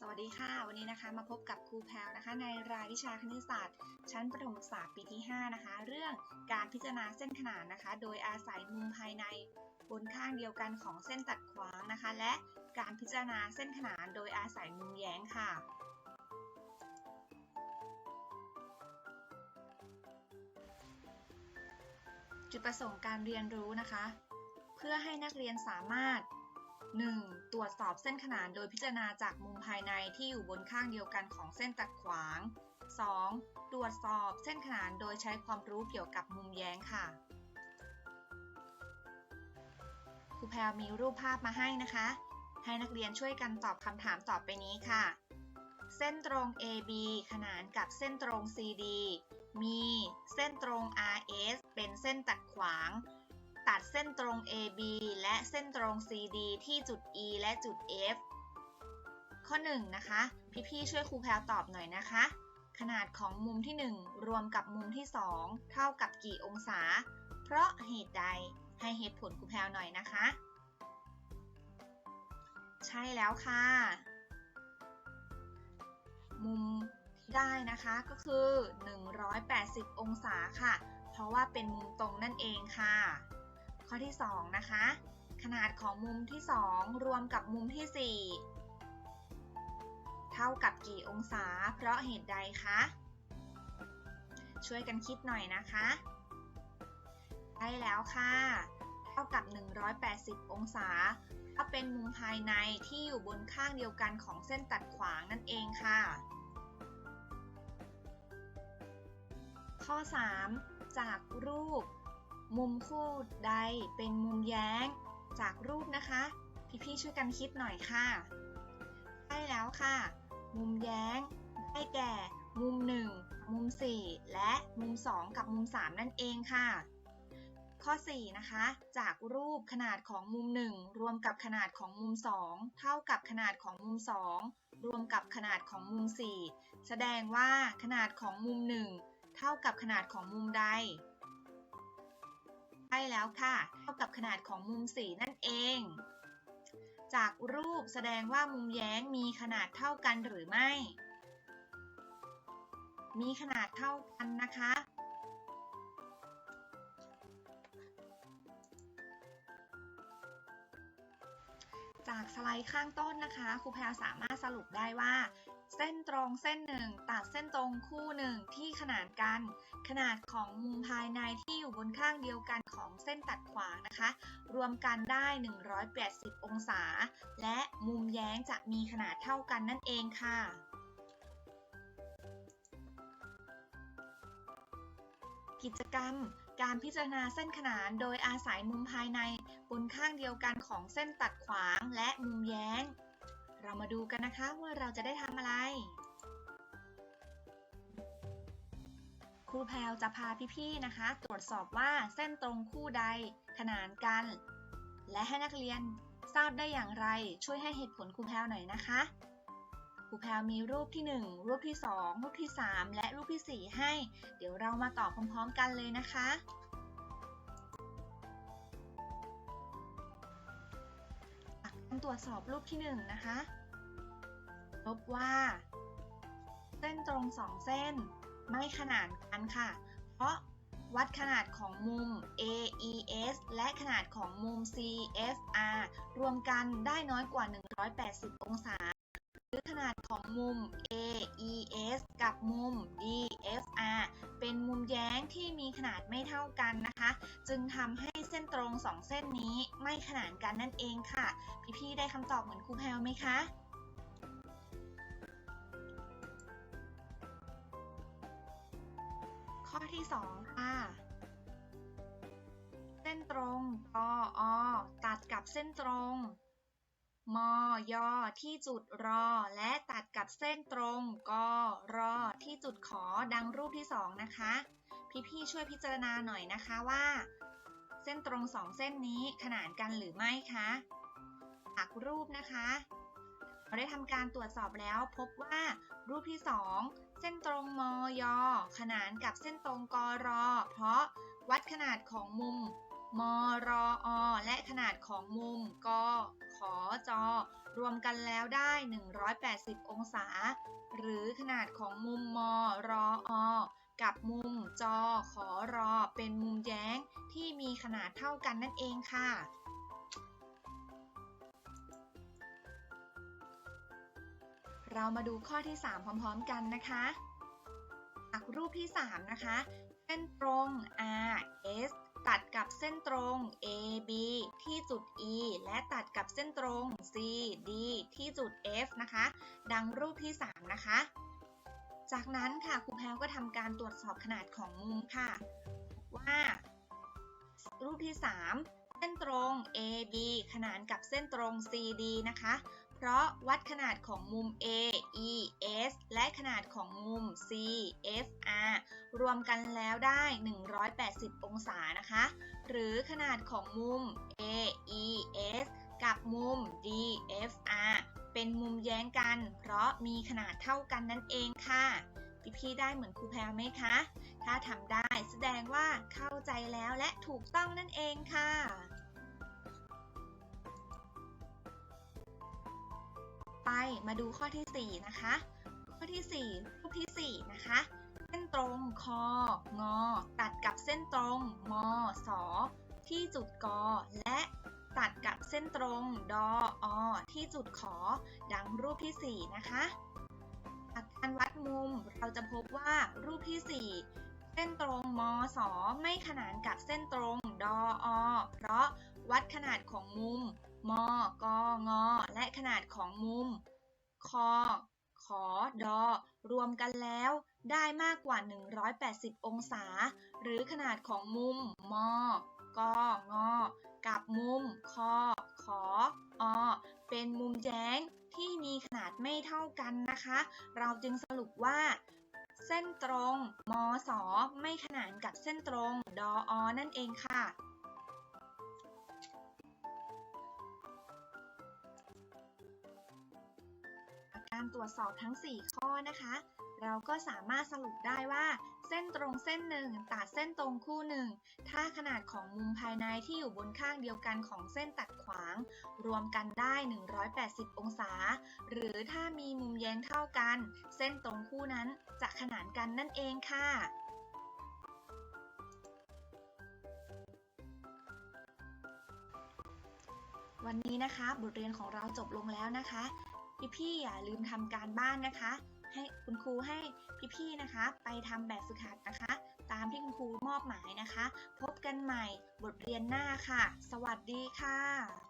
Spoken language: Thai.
สวัสดีค่ะ วันนี้นะคะมาพบกับครูแพลวนะคะ ในรายวิชาคณิตศาสตร์ ชั้นประถมศึกษาปีที่ 5 นะคะ เรื่องการพิจารณาเส้นขนานนะคะ โดยอาศัยมุมภายในบนข้างเดียวกันของเส้นตัดขวางนะคะ และการพิจารณาเส้นขนานโดยอาศัยมุมแย้งค่ะจุดประสงค์การเรียนรู้นะคะ เพื่อให้นักเรียนสามารถ 1. ตรวจสอบเส้นขนานโดยพิจารณาจากมุมภายในที่อยู่บนข้างเดียวกันของเส้นตัดขวาง 2. ตรวจสอบเส้นขนานโดยใช้ความรู้เกี่ยวกับมุมแย้งค่ะครูแพรมีรูปภาพมาให้นะคะ ให้นักเรียนช่วยกันตอบคำถามต่อไปนี้ค่ะ เส้นตรง AB ขนานกับเส้นตรง CD มีเส้นตรง RS เป็นเส้นตัดขวาง ตัดเส้นตรง AB และเส้นตรง CD ที่จุด E และจุด F ข้อ 1 นะคะ พี่ๆช่วยครูแพลวตอบหน่อยนะคะ ขนาดของมุมที่ 1 รวมกับมุมที่ 2 เท่ากับกี่องศา เพราะเหตุใดให้เหตุผลครูแพลวหน่อยนะคะ ใช่แล้วค่ะ มุมได้นะคะก็คือ 180 องศาค่ะ เพราะว่าเป็นมุมตรงนั่นเองค่ะ ข้อที่ 2 นะคะ ขนาดของมุมที่ 2 รวมกับมุมที่ 4 เท่ากับกี่องศา เพราะเหตุใดคะ ช่วยกันคิดหน่อยนะคะใช่แล้วค่ะ เท่ากับ 180 องศาถ้าเป็นมุมภายในที่อยู่บนข้างเดียวกันของเส้นตัดขวางนั่นเองค่ะ ข้อ 3 จากรูป มุมคู่ใดเป็นมุมแย้งจากรูปนะคะ พี่ๆช่วยกันคิดหน่อยค่ะ ใช่แล้วค่ะ มุมแย้งได้แก่ มุม 1 มุม 4 และมุม 2 กับมุม 3 นั่นเองค่ะ ข้อ 4 นะคะ จากรูปขนาดของมุม 1 รวมกับขนาดของมุม 2 เท่ากับขนาดของมุม 2 รวมกับขนาดของมุม 4 แสดงว่าขนาดของมุม 1 เท่ากับขนาดของมุมใด ใช่แล้วค่ะ เท่ากับขนาดของมุม 4 นั่นเอง จากรูปแสดงว่ามุมแย้งมีขนาดเท่ากันหรือไม่ มีขนาดเท่ากันนะคะ จากสไลด์ข้างต้นนะคะครูแพรสามารถสรุปได้ว่า เส้นตรงเส้นหนึ่งตัดเส้นตรงคู่หนึ่งที่ขนานกัน ขนาดของมุมภายในที่อยู่บนข้างเดียวกันของเส้นตัดขวางนะคะ รวมกันได้ 180 องศา และมุมแย้งจะมีขนาดเท่ากันนั่นเองค่ะกิจกรรม การพิจารณาเส้นขนานโดยอาศัยมุมภายใน บนข้างเดียวกันของเส้นตัดขวางและมุมแย้ง เรามาดูกันนะคะว่าเราจะได้ทำอะไร ครูแพลวจะพาพี่ๆนะคะ ตรวจสอบว่าเส้นตรงคู่ใดขนานกัน และให้นักเรียนทราบได้อย่างไรช่วยให้เหตุผลครูแพลวหน่อยนะคะครูแพลวมีรูปที่ 1 รูปที่ 2 รูปที่ 3 และรูปที่ 4 ให้ เดี๋ยวเรามาตอบพร้อมๆกันเลยนะคะ ตรวจสอบรูปที่ 1 นะคะ พบว่า เส้นตรง 2 เส้น ไม่ขนานกันค่ะ เพราะวัดขนาดของมุม AES และขนาดของมุม CFR รวมกันได้น้อยกว่า 180 องศา หรือขนาดของมุม AES กับมุม DFR เป็นมุมแย้งที่มีขนาดไม่เท่ากันนะคะ จึงทำให้เส้นตรง2เส้นนี้ไม่ขนานกันนั่นเองค่ะ พี่ๆได้คำตอบเหมือนครูแพลวไหมคะข้อที่2ค่ะเส้นตรงกออตัดกับเส้นตรง มยที่จุดรอ และตัดกับเส้นตรงกรอที่จุดขอดังรูปที่2นะคะ พี่ๆช่วยพิจารณาหน่อยนะคะว่า เส้นตรง2เส้นนี้ขนานกันหรือไม่คะจากรูปนะคะเราได้ทำการตรวจสอบแล้วพบว่ารูปที่ 2 เส้นตรงมย ขนานกับเส้นตรงกรเพราะวัดขนาดของมุมมรอ และขนาดของมุมก ขอจรรวมกันแล้วได้ 180 องศา หรือขนาดของมุมมรอกับมุมจอขอรอ เป็นมุมแย้งที่มีขนาดเท่ากันนั่นเองค่ะเรามาดูข้อที่ 3 พร้อมๆกันนะคะจากรูปที่ 3 นะคะ เส้นตรง R S ตัดกับเส้นตรง A B ที่จุด E และตัดกับเส้นตรง C D ที่จุด F นะคะ ดังรูปที่ 3 นะคะ จากนั้นค่ะครูแพรวก็ทำการตรวจสอบขนาดของมุมค่ะ ว่า รูปที่ 3 เส้นตรง AB ขนานกับเส้นตรง CD นะคะ เพราะวัดขนาดของมุม A E S และขนาดของมุม C F R รวมกันแล้วได้ 180 องศานะคะ หรือขนาดของมุม A E S กับมุม D F R เป็นมุมแย้งกัน เพราะมีขนาดเท่ากันนั่นเองค่ะพี่ๆได้เหมือนครูแพรไหมคะ ถ้าทำได้แสดงว่าเข้าใจแล้วและถูกต้องนั่นเองค่ะ ไปมาดูข้อที่ 4 นะคะ ข้อที่ 4 รูปที่ 4 นะคะ เส้นตรงคองอ ตัดกับเส้นตรงมอสอที่จุดกอ และตัดกับเส้นตรงดออที่จุดขอ ดังรูปที่ 4 นะคะจากการวัดมุมเราจะพบว่ารูปที่ 4 เส้นตรงมสไม่ขนานกับเส้นตรงดออเพราะวัดขนาดของมุม มกง และขนาดของมุมคอขอดอ รวมกันแล้วได้มากกว่า 180 องศา หรือขนาดของมุม มกง กับมุมคอขออ เป็นมุมแย้งที่มีขนาดไม่เท่ากันนะคะ เราจึงสรุปว่า เส้นตรง มส ไม่ขนานกับเส้นตรง ดอ นั่นเองค่ะ ตรวจสอบทั้ง 4 ข้อนะคะ เราก็สามารถสรุปได้ว่า เส้นตรงเส้นหนึ่งตัดเส้นตรงคู่หนึ่งถ้าขนาดของมุมภายในที่อยู่บนข้างเดียวกันของเส้นตัดขวาง รวมกันได้ 180 องศา หรือถ้ามีมุมแย้งเท่ากัน เส้นตรงคู่นั้นจะขนานกันนั่นเองค่ะวันนี้นะคะ บทเรียนของเราจบลงแล้วนะคะ พี่ๆอย่าลืมทำการบ้านนะคะ ให้คุณครูให้พี่ๆนะคะ ไปทำแบบฝึกหัดนะคะ ตามที่คุณครูมอบหมายนะคะ พบกันใหม่บทเรียนหน้าค่ะ สวัสดีค่ะ